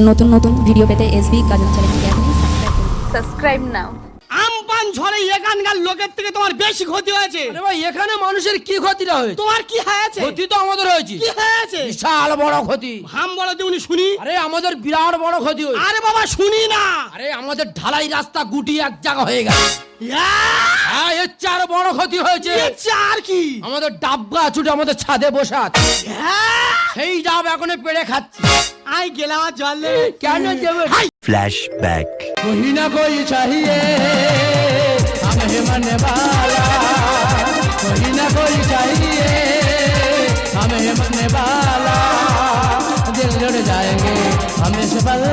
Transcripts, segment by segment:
নতুন নতুন ভিডিও পেতে এসবি গাজন চ্যানেলকে আপনি সাবস্ক্রাইব নাও ঝড়ে এখানকার লোকের থেকে তোমার বেশি ক্ষতি হয়েছে। আরে ভাই এখানে মানুষের কি ক্ষতিটা হয়েছে? তোমার কি হয়েছে? ক্ষতি তো আমাদের হয়েছে। কি হয়েছে? বিশাল বড় ক্ষতি। হাম বড় দিউনি শুনি। আরে আমাদের বিরাট বড় ক্ষতি হয়েছে। আরে বাবা শুনি না। আরে আমাদের ঢালাই রাস্তা গুটি এক জায়গা হয়ে গেছে। হ্যাঁ এর চার বড় ক্ষতি হয়েছে। চার কি? আমাদের ডাব্বা চুটে আমাদের ছাদে বসে আছে। সেই ডাব এখন পেড়ে খাচ্ছি। আই গেলাম আর জলে কেন ফ্ল্যাশ ফ্ল্যাশব্যাক কহি না কই চাহিয়ে? मन वाला कोई ना कोई चाहिए, हमें मन वाला दिल जुड़ जाएँगे, हम इस पल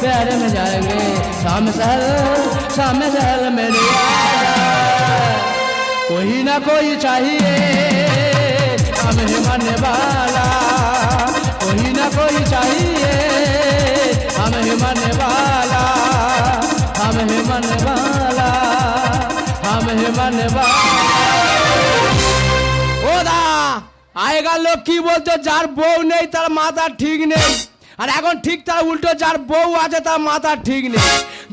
प्यार में जाएँगे, शाम सहल शाम सहल मेरे कोई ना कोई चाहिए, हमें मन वाला कोई ना कोई चाहिए, हमें मन वाला हमें मन वाला মানবা ও দা, আগেকার লোক কি বলতো, যার বউ নেই তার মাথা ঠিক নেই। আর এখন ঠিক তার উল্টো, যার বউ আছে তার মাথা ঠিক নেই।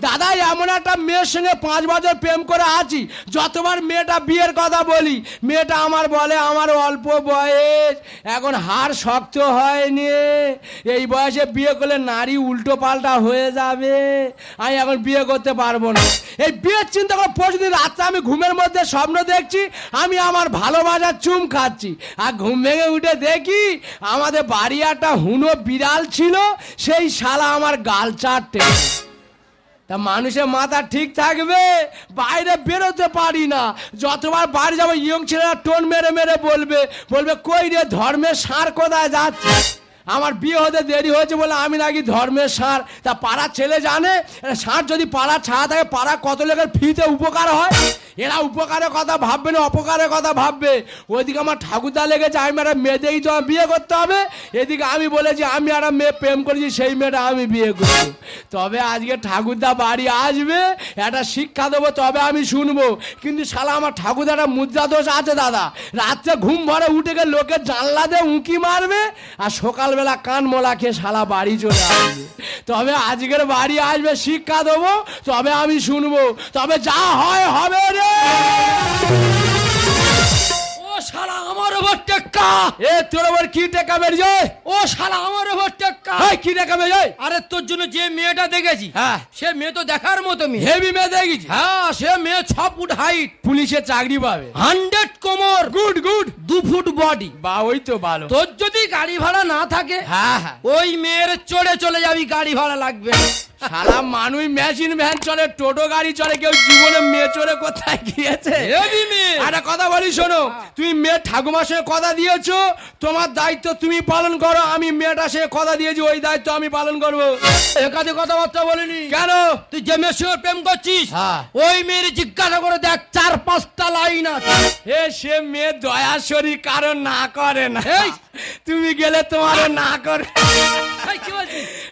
দাদা, এমন একটা মেয়ের সঙ্গে পাঁচ বছর প্রেম করে আছি, যতবার মেয়েটা বিয়ের কথা বলি, মেয়েটা আমার বলে আমার অল্প বয়স, এখন হাড় শক্ত হয়নি, এই বয়সে বিয়ে করলে নারী উল্টো পাল্টা হয়ে যাবে, আমি এখন বিয়ে করতে পারব না। এই বিয়ের চিন্তা করে প্রতিদিন রাত্রে আমি ঘুমের মধ্যে স্বপ্ন দেখছি, আমি আমার ভালোবাসার চুম খাচ্ছি, আর ঘুম ভেঙে উঠে দেখি আমাদের বাড়ি একটা হুনো বিড়াল ছিল, সেই শালা আমার গাল চারটে তা মানুষের মাথা ঠিক থাকবে, বাইরে বেরোতে পারি না। যতবার বাড়ি যাব, ইয়ং ছেলেরা টোন মেরে মেরে বলবে বলবে, কই রে ধর্মের সার কোথায় যাচ্ছে? আমার বিয়ে হতে দেরি হয়েছে বলে আমি নাকি ধর্মের সার। তা পাড়ার ছেলে জানে? সার যদি পাড়া ছাড়া থাকে পাড়া কত লোকের ফ্রিতে উপকার হয়? এরা উপকারের কথা ভাববে না, অপকারের কথা ভাববে। ওইদিকে আমার ঠাকুরদা লেগেছে, আমি একটা মেয়ে দিয়েই তো বিয়ে করতে হবে। এদিকে আমি বলেছি, আমি একটা মেয়ে প্রেম করেছি, সেই মেয়েটা আমি বিয়ে করব। তবে আজকে ঠাকুরদা বাড়ি আসবে, একটা শিক্ষা দেবো, তবে আমি শুনব। কিন্তু শালা, আমার ঠাকুরদাটা মুদ্রা দোষ আছে, দাদা। রাত্রে ঘুম ভরে উঠে গেলে লোকের জানলা দিয়ে উঁকি মারবে, আর সকালবেলা কান মোলা খেয়ে শালা বাড়ি চলে আসবে। তবে আজকের বাড়ি আসবে, শিক্ষা দেবো, তবে আমি শুনব, তবে যা হয় হবে রে। শালা আমার ওপর টেক্কা। এ তোর ওপর কি টেক্কা বেরিয়ে ও শালা আমার ওপর টেক্কা। এই কি টেক্কা বেরিয়ে আরে তোর জন্য যে মেয়েটা দেখেছি হ্যাঁ। সে মেয়ে তো দেখার মতো মেয়ে। হেভি মেয়ে দেখেছি। হ্যাঁ সে মেয়ে ছ ফুট হাইট পুলিশে চাকরি পাবে। হান্ড্রেড কোমর। গুড গুড দু ফুট বডি বা ওই তো ভালো। তোর যদি গাড়ি ভাড়া না থাকে হ্যাঁ হ্যাঁ। ওই মেয়ের চড়ে চলে যাবি গাড়ি ভাড়া লাগবে। শালা মানুষ মেশিন ভ্যান চলে টোটো গাড়ি চলে কেউ জীবনে মেয়ে চলে কোথায় গিয়েছে? একটা কথা বলি শোনো তুমি মেয়ে ঠাকুমার সঙ্গে কথা দিয়েছ তোমার দায়িত্ব তুমি পালন করো আমি মেয়েটা সঙ্গে কথা দিয়েছি ওই দায়িত্ব আমি পালন করব। একাধিক কথাবার্তা বলিনি। কেন? তুই যে মেয়ের সঙ্গে প্রেম করছিস ওই মেয়ের জিজ্ঞাসা করে দেখ চার পাঁচটা লাইন আছে। এ সে মেয়ে দয়াশরী কারণ না করে না। তুমি গেলে তোমারও না করে।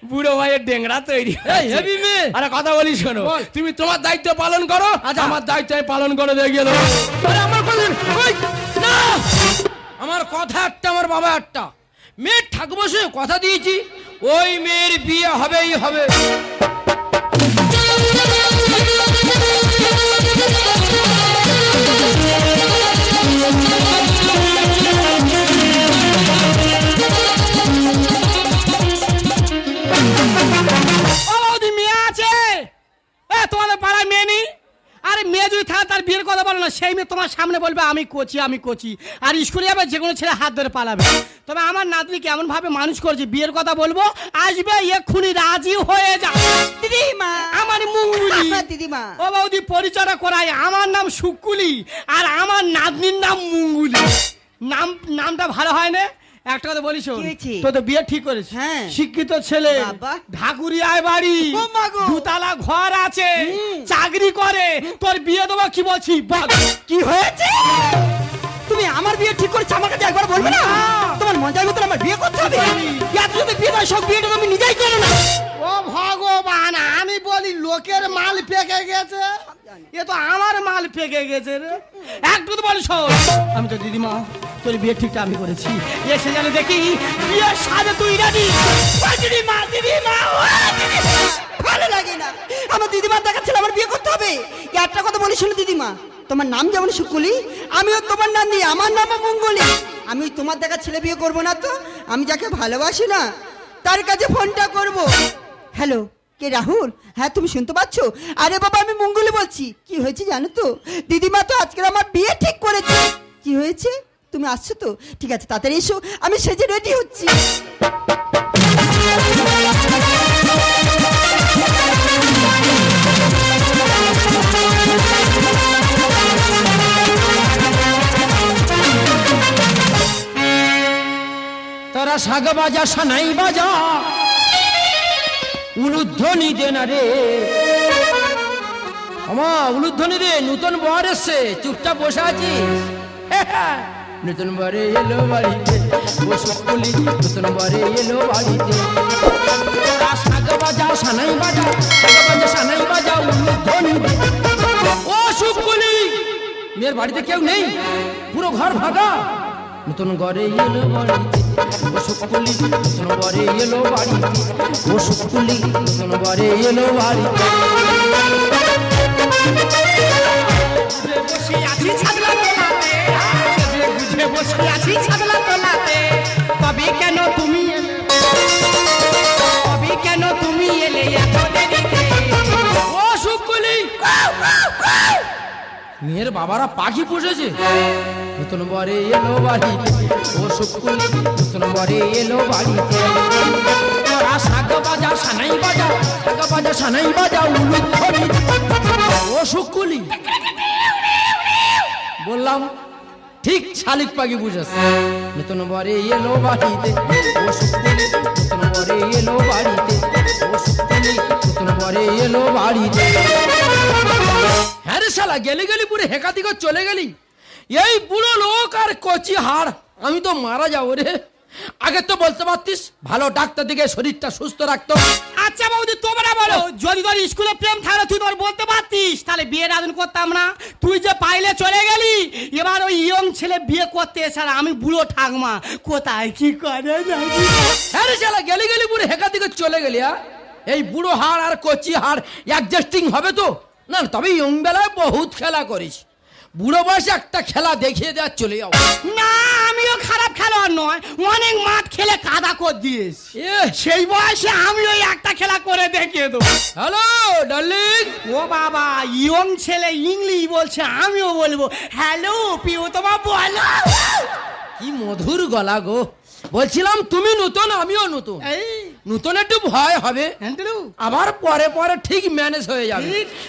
বুড়ো ভাইয়ের ডেংরা তৈরি হেভি মেয়ে আরে কথা বলি শোনো তুমি তোমার দায়িত্ব পালন করো আচ্ছা। আমার দায়িত্ব আমি পালন করে দিয়ে গেল আমার কথা না! আমার কথা একটা আমার বাবা একটা মেয়ের ঠাকুর কথা দিয়েছি ওই মেয়ের বিয়ে হবেই হবে। তোমাদের পাড়ায় মেয়ে নেই? আরে মেয়ে যদি থাকে তার বিয়ের কথা বলো না। সেই মেয়ে তোমার সামনে বলবে আমি কোচি আমি কোচি। আর স্কুলে যাবে যে কোনো ছেলে হাত ধরে পালাবে। তবে আমার নাতনি কেমন ভাবে মানুষ করেছে বিয়ের কথা বলব? আসবে এক্ষুনি রাজি হয়ে যা। দিদিমা। আমার মুঙ্গুলি দিদিমা। ও বৌদি পরিচয়টা করাই। আমার নাম শুকুলি আর আমার নাতনির নাম মুঙ্গুলি। নাম নামটা ভালো হয় না? একটা কথা বলিস কি তো তো বিয়ে ঠিক করেছে হ্যাঁ। শিক্ষিত ছেলে। ঢাকুরিয়ায় বাড়ি। দুতলা ঘর আছে। চাকরি করে। তোর বিয়ে দেবো কি বলছি? বল। কি হয়েছে? তুমি আমার বিয়ে ঠিক করেছ আমার কাছে একবার বলবে না? তোমার মজার আমার বিয়ে করতে হবে? এত যদি বিয়ে হয় সব বিয়েটা তুমি নিজেই করো না। ও ভগবান আমি বলি লোকের মাল পেকে গেছে। এ তো আমার মাল পেকে গেছে রে। একটু তো বলি আমি তো দিদিমা। তোর বিয়ে ঠিকটা আমি করেছি। এসে জানে দেখি বিয়ের সাথে তুই রেডি দিদিমা দিদিমা ও দিদিমার দেখা ছিল আমার বিয়ে করতে হবে। একটা কথা বলি শোনো দিদিমা তোমার নাম যেমন শুকুলি, আমিও তোমার নাম নিই, আমার নামও মঙ্গলি। আমি তোমার দেখা ছেলে বিয়ে করব না তো, আমি যাকে ভালোবাসি না, তার কাছে ফোনটা করব। হ্যালো, কে রাহুল? হ্যাঁ তুমি শুনতে পাচ্ছ? আরে বাবা, আমি মঙ্গলি বলছি। কি হয়েছে জানো তো? দিদিমা তো আজকে আমার বিয়ে ঠিক করেছে। কি হয়েছে? তুমি আসছো তো? ঠিক আছে, তাড়াতাড়ি এসো, আমি সেজে রেডি হচ্ছি। তারা শাগ বাজা, সানাই বাজা, উলুধ্বনি দে না রে। আমা উলুধ্বনি রে নূতন বর এসছে, চুপচাপ বসে আছিস? নতুন বরে এলো বাড়িতে ও সকলি নতুন বরে এলো বাড়িতে। তারা শাক বাজা সানাই বাজা শাক বাজা সানাই বাজা উলুধ্বনি দে ও সুকলি মেয়ের বাড়িতে কেউ নেই, পুরো ঘর ফাঁকা। নতুন ঘরে এলো বাড়িতে ও সুকুলি নতুন ঘরে এলো বাড়িতে ও নতুন ঘরে এলো বাড়িতে। বসে আছি বসে আছি ছাদলা তোলাতে। তবে কেন তুমি তবে কেন তুমি এলে এত দেরিতে? ও সুকুলি! মেয়ের বাবারা পাখি পুষেছে। নতুন বরে এলো বাড়িতে। ও সুকুলি, নতুন বরে এলো বাড়িতে। তোরা শাক বাজা, সানাই বাজা সানাই বাজা ও সুকুলি! বললাম ঠিক শালিক পাখি বুঝেছে। নতুন বরে এলো বাড়িতে নতুন বরে এলো বাড়িতে নতুন বরে এলো বাড়িতে। হ্যাঁ শালা, গেলি গেলি পুরে, হেকা দিকে চলে গেলি। এই বুড়ো লোক আর কচি হাড়, আমি তো মারা যাব রে। আগে তো বলতে পারতিস ভালো ডাক্তার দিকে শরীরটা সুস্থ রাখতো। আচ্ছা বৌদি তোমরা বলো যদি তোর স্কুলে প্রেম থাকলে তুই তোর বলতে পারতিস? তাহলে বিয়ের আয়োজন করতাম না। তুই যে পাইলে চলে গেলি এবার ওই ইয়ং ছেলে বিয়ে করতে এসে আর আমি বুড়ো ঠাকমা কোথায় কি করে হ্যাঁ রে শালা গেলি গেলি বুড়ো হেকা দিকে চলে গেলি হ্যাঁ? এই বুড়ো হাড় আর কচি হাড় অ্যাডজাস্টিং হবে তো? না না, তবে ইয়ং বেলায় বহুত খেলা করিস। বুড়ো বয়সে একটা খেলা দেখিয়ে দেওয়া চলে যাও। না আমিও খারাপ খেলোয়াড় নয় অনেক মাঠ খেলে কাদা কর দিয়েছি। সেই বয়সে আমি ওই একটা খেলা করে দেখিয়ে দেবো। Hello darling. ও বাবা ইয়ং ছেলে ইংলিশ বলছে আমিও বলব। হ্যালো পিউ তোমা বলো। কি মধুর গলা গো। বলছিলাম তুমি নতুন আমিও নতুন। এই। নতুন একটু ভয় হবে। আবার পরে পরে ঠিক ম্যানেজ হয়ে যাবে।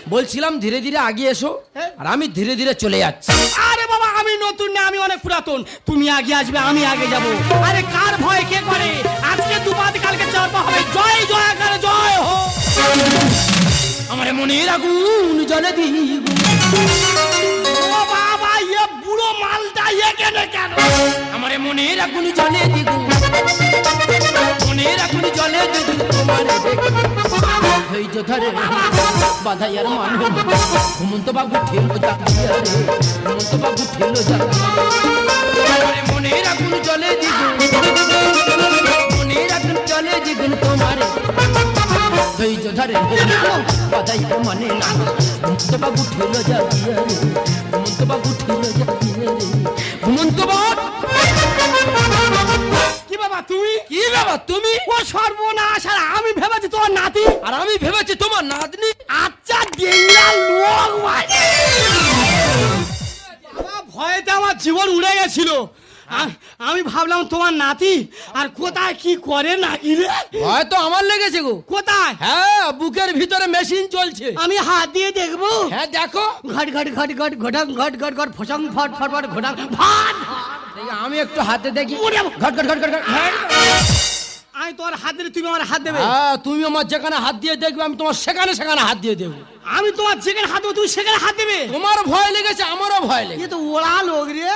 বলছিলাম ধীরে ধীরে আগিয়ে এসো হ্যাঁ। আর আমি ধীরে ধীরে চলে যাচ্ছি। আরে বাবা আমি নতুন না আমি অনেক পুরাতন। তুমি আগে আসবে আমি আগে যাব। আরে কার ভয় কে করে? আজকে দুপাত কালকে চার পা হবে। জয় জয় আকারে জয় হো আমার মনে রাখুন জলে বুড়ো মালটা এখানে কেন? আমার মনে আগুন জলে দিগুন মনে আগুন জলে দিগুন তোমার ধৈর্য ধরে বাধাইয়ার মানুষ ঘুমন্ত বাবু ঠেলো যা ঘুমন্ত বাবু ঠেলো যা। আমার মনে আগুন জলে দিগুন মনে আগুন জলে দিগুন তোমার ধৈর্য ধরে বাধাইয়ার মানে না। ঘুমন্ত বাবু ঠেলো যা ঘুমন্ত বাবু ঠেলো যা ঘুমন্ত বাবু কি বাবা তুমি কি বাবা তুমি? ও সর্বনাশ আর আমি ভেবেছি তোমার নাতি। আর আমি ভেবেছি তোমার নাতনি। আচ্ছা ডেঙ্গা লোক ভয়েতে আমার জীবন উড়ে গেছিল। আমি ভাবলাম তোমার নাতি আর কোথায় কি করে নাকি রে? তো আমার লেগেছে গো। কোথায়? হ্যাঁ বুকের ভিতরে মেশিন চলছে। আমি হাত দিয়ে দেখব। হ্যাঁ দেখো। ঘট ঘট ঘট ঘট ঘটং ঘট ঘট ঘট ফসং ফট ফট ফট ঘটাং ফাট আমি একটু হাতে দেখি। ঘট ঘট ঘট ঘট ঘট হ্যাঁ। আমি তোমার হাত দিলে তুমি আমার হাত দেবে? হ্যাঁ তুমি আমার যেখানে হাত দিয়ে দেখবে আমি তোমার সেখানে সেখানে হাত দিয়ে দেবো। আমি তোমার যেখানে হাত দেবো তুমি সেখানে হাত দেবে? তোমার ভয় লেগেছে আমারও ভয় লেগেছে। তো ওড়া লোক রে।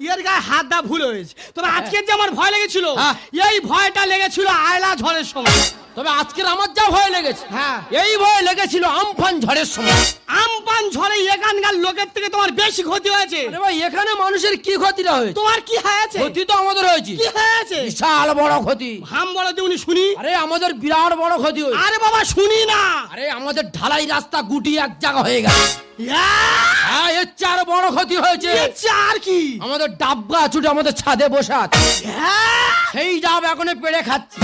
এর গায়ে হাত দা ভুল হয়েছে। তবে আজকে যে আমার ভয় লেগেছিল হ্যাঁ। এই ভয়টা লেগেছিল আয়লা ঝড়ের সময়। তবে আজকের আমার যা ভয় লেগেছে হ্যাঁ। এই ভয় লেগেছিল আমফান ঝড়ের সময়। আমপান তুফান ঝড়ে এখানকার লোকের থেকে তোমার বেশি ক্ষতি হয়েছে। এখানে মানুষের কি ক্ষতিটা হয়েছে? তোমার কি হয়েছে? ক্ষতি তো আমাদের হয়েছে। কি হয়েছে? বিশাল বড় ক্ষতি। হাম বলো দিউনি শুনি। আরে আমাদের বিরাট বড় ক্ষতি হয়েছে। আরে বাবা শুনি না। আরে আমাদের ঢালাই রাস্তা গুটি এক জায়গা হয়ে গেছে! হ্যাঁ এর চার বড় ক্ষতি হয়েছে। চার কি? আমাদের ডাব্বা ছুটে আমাদের ছাদে বসে আছে। হ্যাঁ! সেই ডাব এখন পেড়ে খাচ্ছি।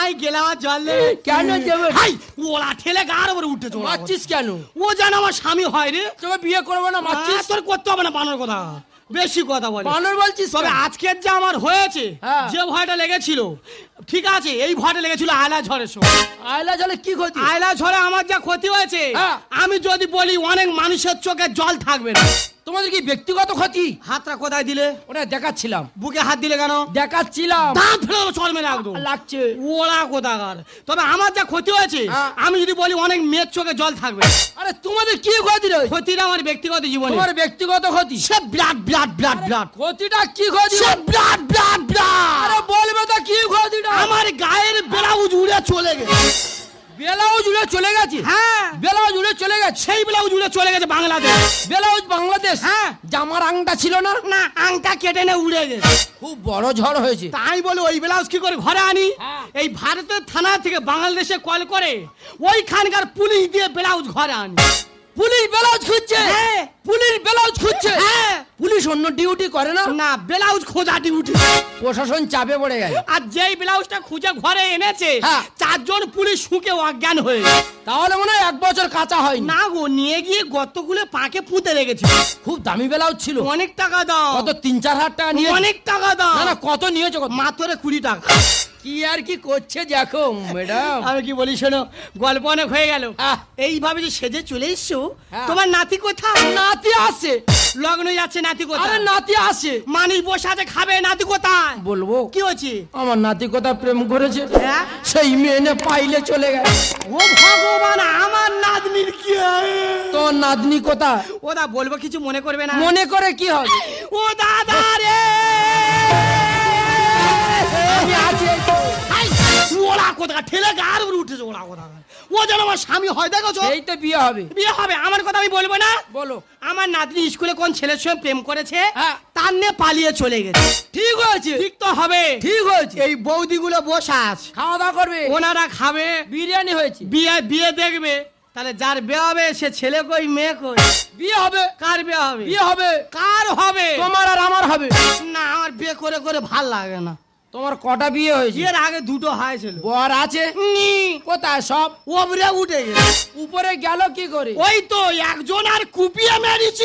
আই গেলাম আর জল কেন দেবে? হাই ওলা ঠেলে গার উপরে উঠে চলে মারছিস কেন? ও যেন আমার স্বামী হয় রে। তোকে বিয়ে করব না মারছিস? তোর করতে হবে না বানর কথা। বেশি কথা বলে বানর বলছিস তবে? আজকের যে আমার হয়েছে হ্যাঁ। যে ভয়টা লেগেছিল ঠিক আছে এই ভয়টা লেগেছিল আয়লা ঝড়ের সময় আয়লা ঝড়ে কি ক্ষতি আয়লা ঝড়ে আমার যা ক্ষতি হয়েছে হ্যাঁ। আমি যদি বলি অনেক মানুষের চোখে জল থাকবে না তোমাদের কি ব্যক্তিগত ক্ষতি? হাতটা কোথায় দিলে? ওটা দেখাচ্ছিলাম। বুকে হাত দিলে কেন? দেখাচ্ছিলাম। দাঁত ফেলে দেবো চল একদম লাগছে। ওরা কোথাকার? তবে আমার যা ক্ষতি হয়েছে হ্যাঁ। আমি যদি বলি অনেক মেয়ের চোখে জল থাকবে। আরে তোমাদের কি ক্ষতি রয়েছে ক্ষতিটা আমার ব্যক্তিগত জীবনে। তোমার ব্যক্তিগত ক্ষতি? সে ব্লাড ব্লাড ব্লাড ব্লাড। ক্ষতিটা কি ক্ষতি? সে ব্লাড ব্লাড আরে ব্লাড বলবে তো কি ক্ষতিটা? আমার গায়ের ব্লাউজ উড়ে চলে গেছে। ব্লাউজ উড়ে চলে গেছে। হ্যাঁ। ব্লাউজ উড়ে চলে গেছে। সেই ব্লাউজ উড়ে চলে গেছে বাংলাদেশ। ব্লাউজ বাংলাদেশ। হ্যাঁ। জামার আংটা ছিল না? না আংটা কেটে নে উড়ে গেছে। খুব বড় ঝড় হয়েছে। তাই বলে ওই ব্লাউজ কি করে ঘরে আনি? হ্যাঁ। এই ভারতের থানা থেকে বাংলাদেশে কল করে ওইখানকার পুলিশ দিয়ে ব্লাউজ ঘরে আনি। পুলিশ ব্লাউজ খুঁজছে। হ্যাঁ। পুলিশ ব্লাউজ খুঁজছে। হ্যাঁ। পুলিশ অন্য ডিউটি করে না? না। ব্লাউজ খোঁজা ডিউটি। প্রশাসন চাপে পড়ে গেছে। আর যেই ব্লাউজটা খুঁজে ঘরে এনেছে হ্যাঁ। চারজন পুলিশ শুকে অজ্ঞান হয়ে। তাহলে মনে হয় এক বছর কাঁচা হয়নি। না গো নিয়ে গিয়ে গর্তগুলো পাকে পুঁতে রেখেছে। খুব দামি ব্লাউজ ছিল। অনেক টাকা দাও। কত তিন চার হাজার টাকা নিয়ে অনেক টাকা দাও। না কত নিয়েছো মাত্র কুড়ি টাকা। কি আর কি করছে দেখো ম্যাডাম আমি কি বলি শোনো গল্প অনেক হয়ে গেল। এইভাবে যে সেজে চলে এসছো হ্যাঁ। তোমার নাতি কোথায়? নাতি আসে লগ্ন যাচ্ছে নাতি আরে কোথায় নাতি আসে মানুষ বসে আছে খাবে নাতি কোথায়? বলব। কি হচ্ছে আমার নাতি কথা প্রেম করেছে? হ্যাঁ? সেই মেয়ে নে পাইলে চলে গেছে। ও ভগবান আমার নাতনির কি? তোর নাতনি কথা ও দা বলব কিছু মনে করবে না? মনে করে কি হবে? ও দাদা রে! আমি আছি এই তো। হাই, ওরা কোথা ঠেলে গার উপরে উঠেছে ওরা কোথা ও যেন আমার স্বামী হয় দেখো এই তো বিয়ে হবে। বিয়ে হবে আমার কথা আমি বলব না। বলো। আমার নাতনি স্কুলে কোন ছেলের সঙ্গে প্রেম করেছে হ্যাঁ। তার নিয়ে পালিয়ে চলে গেছে। ঠিক হয়েছে। ঠিক তো হবে। ঠিক হয়েছে। এই বৌদিগুলো বসে আছে। খাওয়া দাওয়া করবে। ওনারা খাবে। বিরিয়ানি হয়েছে। বিয়ে বিয়ে দেখবে। তাহলে যার বিয়ে হবে সে ছেলে কই মেয়ে কই? বিয়ে হবে। কার বিয়ে হবে? বিয়ে হবে। কার হবে? তোমার আর আমার হবে। না আমার বিয়ে করে করে ভালো লাগে না। তোমার কটা বিয়ে হয়েছে? এর আগে দুটো হয়েছিল বর আছে? নি, কোথায় সব? ওবরে উঠে গেছে। উপরে গেল কি করে? ওই তো একজন আর কুপিয়ে মেরেছি।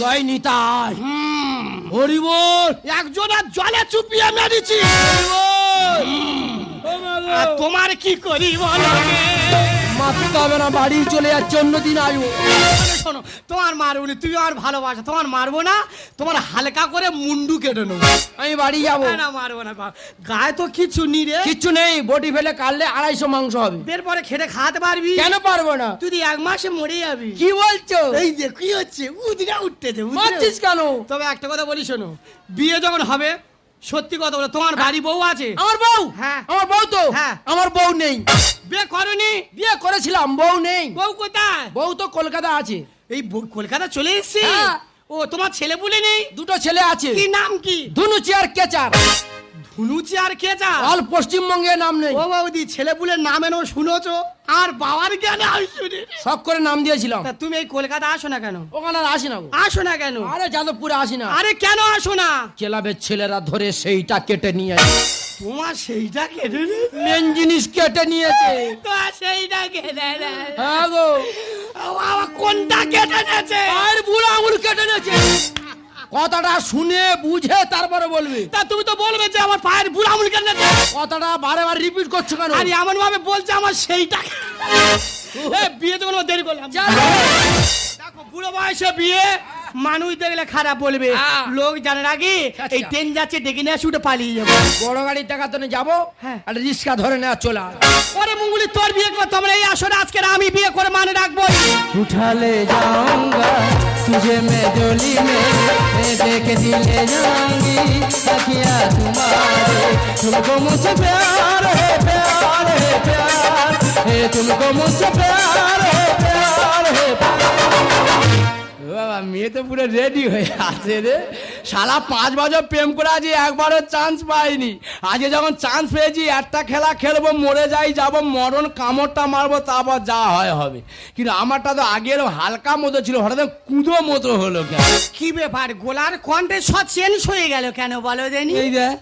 জয় নিতাই হুম, হরিবল। একজন আর জলে চুপিয়ে মেরেছি। তোমার কি করি বলো? মারতে হবে না বাড়ি চলে যাচ্ছে অন্যদিন আয়ু। শোনো তোমার মারবো না তুমি আমার ভালোবাসা তোমার মারবো না তোমার হালকা করে মুন্ডু কেটে নেব। আমি বাড়ি যাব। না, মারবো না গায়ে তো কিছু নি রে। কিচ্ছু নেই বডি ফেলে কাটলে আড়াইশো মাংস হবে। এরপরে খেটে খাওয়াতে পারবি? কেন পারব না? তুই এক মাসে মরে যাবি। কি বলছো? এই যে কি হচ্ছে? উদিরা উঠতেছে মারছিস কেন? তবে একটা কথা বলি শোনো বিয়ে যখন হবে সত্যি কথা বলো তোমার বাড়ি বউ আছে? আমার বউ? হ্যাঁ। আমার বউ তো? হ্যাঁ। আমার বউ নেই। বিয়ে করনি? বিয়ে করেছিলাম বউ নেই। বউ কোথায়? বউ তো কলকাতা আছে। এই কলকাতা চলে এসছি? হ্যাঁ। ও তোমার ছেলে বলে নেই? দুটো ছেলে আছে। কি নাম কি? ধুনুচি আর কেচার। ধুনুচি আর কে যা? অল পশ্চিমবঙ্গে নাম নেই। ও বৌদি ছেলে পুলের নাম এনো শুনোছো? আর বাবার জ্ঞানে আমি শুনি শখ করে নাম দিয়েছিলাম। তা তুমি এই কলকাতা আসো না কেন? ওখানে আর আসি না গো। আসো না কেন? আরে যাদবপুরে আসি না। আরে কেন আসো না? ক্লাবের ছেলেরা ধরে সেইটা কেটে নিয়ে। তোমার সেইটা কেটে নে। মেন জিনিস কেটে নিয়েছে তোমার সেইটা কেটে নে। হ্যাঁ গো। ও বাবা, কোনটা কেটে নেছে? আর বুড়ো আঙুল কেটে নিয়েছে কথাটা শুনে বুঝে তারপরে বলবি তা তুমি তো বলবে যে আমার পায়ের বুড়া আঙুল কেন কথাটা বারে বার রিপিট করছ কেন আর এমন ভাবে বলছে আমার সেইটা বিয়ে তো ও দেরি করলাম। দেখো বুড়ো বয়সে বিয়ে মানুষ দেখলে খারাপ বলবে। লোক জানার আগে আচ্ছা। এই ট্রেন যাচ্ছে ডেকে নিয়ে ছুটে পালিয়ে যাব বড় গাড়ির টাকা তো যাব হ্যাঁ। আর রিক্সা ধরে নেওয়া চলে। ওরে মুঙ্গুলি তোর বিয়ে করতে হবে এই আসরে আজকে আমি বিয়ে করে মানে রাখব उठाले जाऊंगा तुझे मैं डोली में देख ले जाऊंगी अखिया तुम्हारे तुमको मुझे प्यार है प्यार है प्यार है तुमको मुझे प्यार है प्यार है बाबा मैं तो पूरा रेडी हो जाते रे সারা পাঁচ বছর প্রেম করে আজ একবারও চান্স পাইনি। আজকে যখন চান্স পেয়েছি একটা খেলা খেলব মরে যাই যাব মরণ কামড়টা মারবো তারপর যা হয় হবে। কিন্তু আমারটা তো আগের হালকা মতো ছিল হঠাৎ কুঁদো মতো হলো কেন? কি ব্যাপার? গোলার কণ্ঠে সব চেঞ্জ হয়ে গেল কেন বলো দেনি।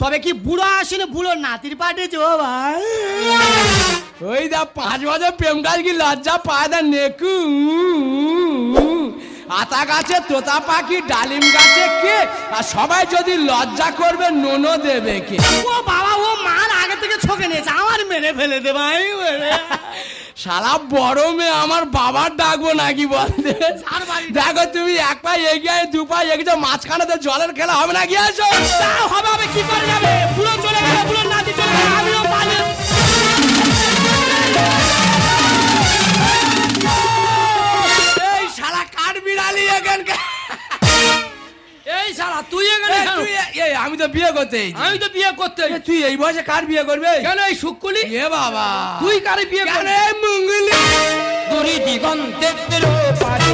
তবে কি বুড়ো আসেনি বুড়ো নাতির পাঠিয়েছে ও ভাই। ওই দা পাঁচ বছর প্রেম কাজ কি লজ্জা পায় দা নেকু? আতা গাছে তোতা পাখি ডালিম গাছে কে? আর সবাই যদি লজ্জা করবে নোনো দেবে কে? ও বাবা ও মার আগে থেকে ছকে নিয়েছে আমার মেরে ফেলে দে ভাই। সারা বড় মেয়ে আমার বাবার ডাকবো নাকি বলতে? দেখো তুমি এক পা এগিয়ে দু পা এগিয়ে মাঝখানে জলের খেলা হবে না গিয়ে হবে হবে কি করে যাবে? বুড়ো এই শালা তুই এখানে কেন? তুই এ- এই, আমি তো বিয়ে করতে। আমি তো বিয়ে করতে এ, তুই এই বয়সে কার বিয়ে করবে? কেন এই শুকুলি এ বাবা। তুই কারে বিয়ে কেন করবি? এই মঙ্গলি? দূরি দিগন্তের পারে।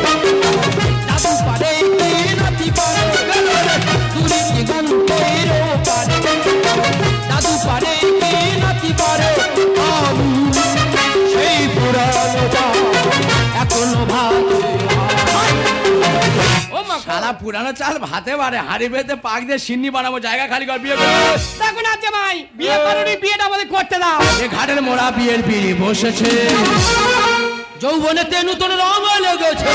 শালা পুরানো চাল ভাতে বাড়ে হাড়ি বেঁধে পাক দিয়ে সিন্নি বানাবো জায়গা খালি কর বিয়ে করব। দেখো না জামাই বিয়ে করুনি বিয়েটা বলে করতে দাও। এ ঘাটের মোড়া বিয়ের পিড়ি বসেছে। যৌবনেতে নতুন রঙ লেগেছে।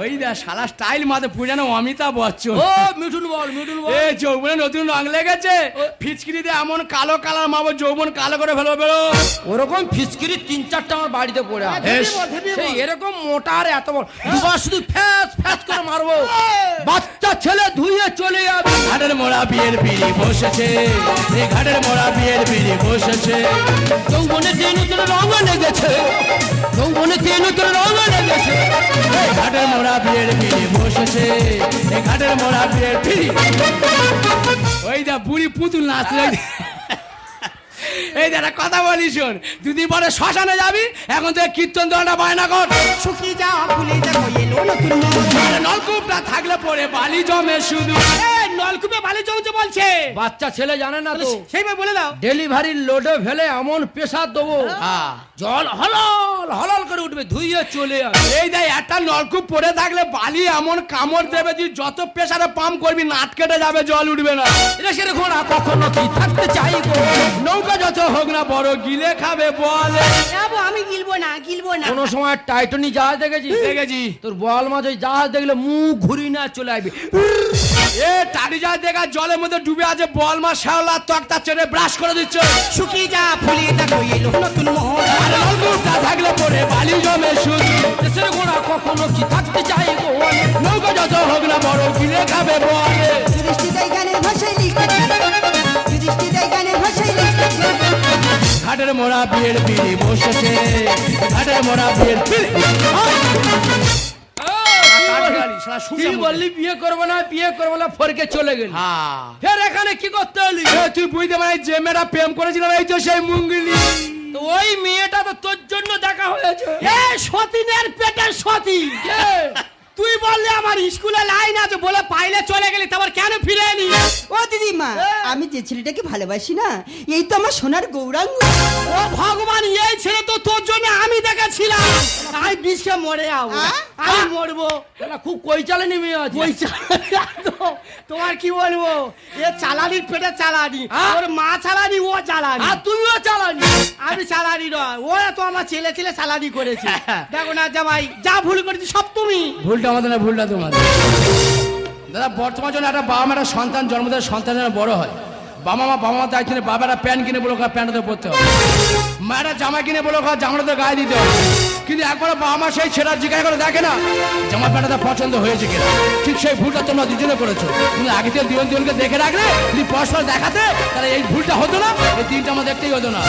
ওই দা শালা স্টাইল মাঝে পুরানো অমিতাভ বচ্চন। ও মিঠুন বল মিঠুন বল। এ যৌবনে নতুন রং লেগেছে। ফিচকিরি দিয়ে এমন কালো কালার মাবো যৌবন কালো করে ফেলব বেরো। ওরকম ফিসকিরি তিন চারটা আমার বাড়িতে পড়ে আছে। এরকম মোটা আর এত বড়। দুবার শুধু ফ্যাস ফ্যাস করে মারবো। বাচ্চা ছেলে ধুয়ে চলে যাবে। ঘাটের মোড়া বিয়ের পিড়ি বসেছে। এ ঘাটের মোড়া বিয়ের পিড়ি বসেছে। যৌবনেতে নতুন রঙ লেগেছে। যৌবনেতে নতুন রঙ লেগেছে। ঘাটের মোড়া বিয়ের পিড়ি বসেছে। এ ঘাটের মোড়া বিয়ের পিড়ি ওই দা বুড়ি পুতুল নাচলে এই দাদা, কথা বলি শোন। দুদিন পরে শ্মশানে যাবি, এখন তো কীর্তন দলটা বায়না কর। সুখী যা ফুলে দেখো নলকূপটা থাকলে পরে বালি জমে শুধু। নলকূপে বালি জমছে বলছে। বাচ্চা ছেলে জানে না তো। সেইভাবে বলে দাও। ডেলিভারির লোডে ফেলে এমন প্রেসার দেবো। হ্যাঁ। জল হলল হলল করে উঠবে ধুইয়ে চলে এই দেখ একটা নলকূপ পড়ে থাকলে বালি এমন কামড় দেবে তুই যত প্রেসারে পাম্প করবি নাট কেটে যাবে জল উঠবে না। দেশের ঘোড়া কখনো কি থাকতে চাই নৌকা যত হোক না বড় গিলে খাবে বলে। আমি গিলবো না গিলবো না। কোনো সময় টাইটনি জাহাজ দেখেছিস? দেখেছি। তোর বল মাছ ওই জাহাজ দেখলে মুখ ঘুরি না চলে আসবে। এ টাড়ি যা দেখা জলের মধ্যে ডুবে আছে বল মাছ শ্যাওলা তক্তা চেড়ে ব্রাশ করে দিচ্ছে। শুকিয়ে যা ফুলে দেখো এলো নতুন মোড়। আরে নলকূপটা থাকলে পরে বালি জমে শুধু দেশের ঘোড়া কখনো কি থাকতে চাইব নৌকা যত হোক না বড় গিলে খাবে বলে। দৃষ্টিতে গানের ভাষায় লিখেছে দৃষ্টিতে গানের ভাষায় লিখেছে ঘাটের মোড়া বিয়ের পিড়ি বসেছে। ঘাটের মোড়া বিয়ের পিড়ি তুই বললি বিয়ে করব না বিয়ে করব না ফরকে চলে গেল। হ্যাঁ। ফের এখানে কি করতে এলি তুই বুঝতে পারি যে মেয়েটা প্রেম করেছিলাম এই তো সেই মুঙ্গিলি ওই মেয়েটা তো তোর জন্য দেখা হয়েছে। এ সতীনের পেটের সতী। তুই বললে আমার স্কুলে লাইন আছে বলে পাইলে চলে গেলি তারপর কেন ফিরে এলি ও দিদিমা আমি যে ছেলেটাকে ভালোবাসি না এই তো আমার সোনার গৌরাঙ্গ। ও ভগবান এই ছেলে তো তোর জন্য আমি দেখেছিলাম। আমি বিষে মরে যাব? আমি মরবো। খুব কই নেমে আছে। তো, তোমার কি বলব? এ চালানির পেটে চালানি। আ? ওর মা চালানি ও চালানি। আর তুমিও চালানি? আমি চালানি নয় ও তো আমার ছেলে ছেলে চালানি করেছে। দেখো না জামাই যা ভুল করেছি সব তুমি। ভুলটা আমাদের না ভুলটা তোমাদের। দাদা বর্তমান জন্য একটা বাবা মারা সন্তান জন্ম দেয় সন্তান যেন বড় হয়। বাবা মা বাবা মা দায়িত্ব না বাবারা প্যান্ট কিনে বলো প্যান্টতে পড়তে হবে। মায়েরা জামা কিনে বলো জামাটাতে গায়ে দিতে হবে। কিন্তু একবার বাবা মা সেই ছেলের জিজ্ঞাসা করে দেখে না, জামা প্যান্টটা পছন্দ হয়েছে কিনা। ঠিক সেই ভুলটা তোমরা দুজনে করেছ। তুমি আগে থেকে দুজন দুজনকে দেখে রাখলে, যদি পরস্পর দেখাতে, তাহলে এই ভুলটা হতো না, এই তিনটা আমার দেখতেই হতো না।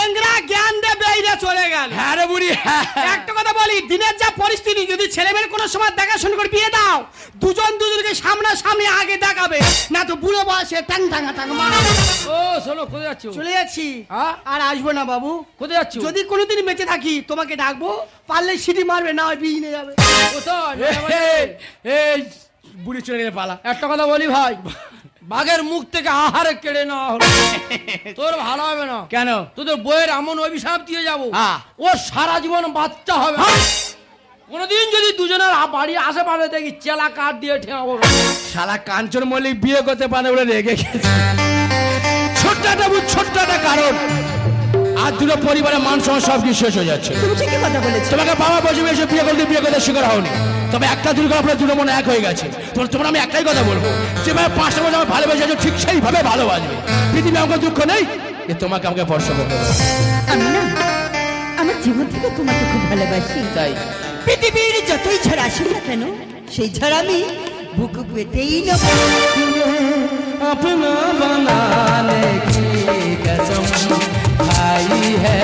বৌদি জ্ঞান দে বেরিয়ে চলে গেল। হ্যাঁ রে বুড়ি হ্যাঁ। একটা কথা বলি দিনের যা পরিস্থিতি যদি ছেলে মেয়ের কোনো সময় দেখাশোনা করে বিয়ে দাও দুজন দুজনকে সামনাসামনি আগে দেখাবে না তো বুড়ো বয়সে টাং টাঙা টাং মারাবে ও শোনো কোথায় যাচ্ছ? চলে যাচ্ছি। হ্যাঁ? আর আসব না বাবু। কোথায় যাচ্ছ? যদি কোনোদিন বেঁচে থাকি তোমাকে ডাকবো পারলে সিটি মারবে না হয় বিয়ে নিয়ে যাবে। কোথায়? এই, এই বুড়ি চলে গেলে পালা। একটা কথা বলি ভাই বাঘের মুখ থেকে আহারে কেড়ে নেওয়া হলো। তোর ভালো হবে না। কেন? তোদের বইয়ের এমন অভিশাপ দিয়ে যাব। হ্যাঁ। ও সারা জীবন বাচ্চা হবে। না। কোনোদিন যদি দুজনের বাড়ি আশেপাশে দেখি চেলা কাঠ দিয়ে ঠেঙাবো। শালা কাঞ্চন মল্লিক বিয়ে করতে পারে বলে রেগে গেছে। ছোট্ট একটা বুঝ, ছোট্ট একটা কারণ। আর দুটো পরিবারের মান সব কিছু শেষ হয়ে যাচ্ছে। তুমি ঠিকই কথা বলেছ। তোমাকে বাবা বসে এসে বিয়ে করতে বিয়ে করতে শিকার হওনি। তবে একটা দুর্গা আপনার দুটো মনে এক হয়ে গেছে তোর তোমরা আমি একটাই কথা বলবো যেভাবে পাঁচটা বছর আমার ভালোবেসে আছো, ঠিক সেইভাবে ভালোবাসবে পৃথিবী আমাকে দুঃখ নেই যে তোমাকে আমাকে স্পর্শ করতে হবে। আমি না আমার জীবন থেকে তোমাকে খুব ভালোবাসি তাই পৃথিবীর যতই ঝড় আসুক না কেন সেই ঝড় আমি বুক পেতেই নেব अपना बनाने की कसम खाई है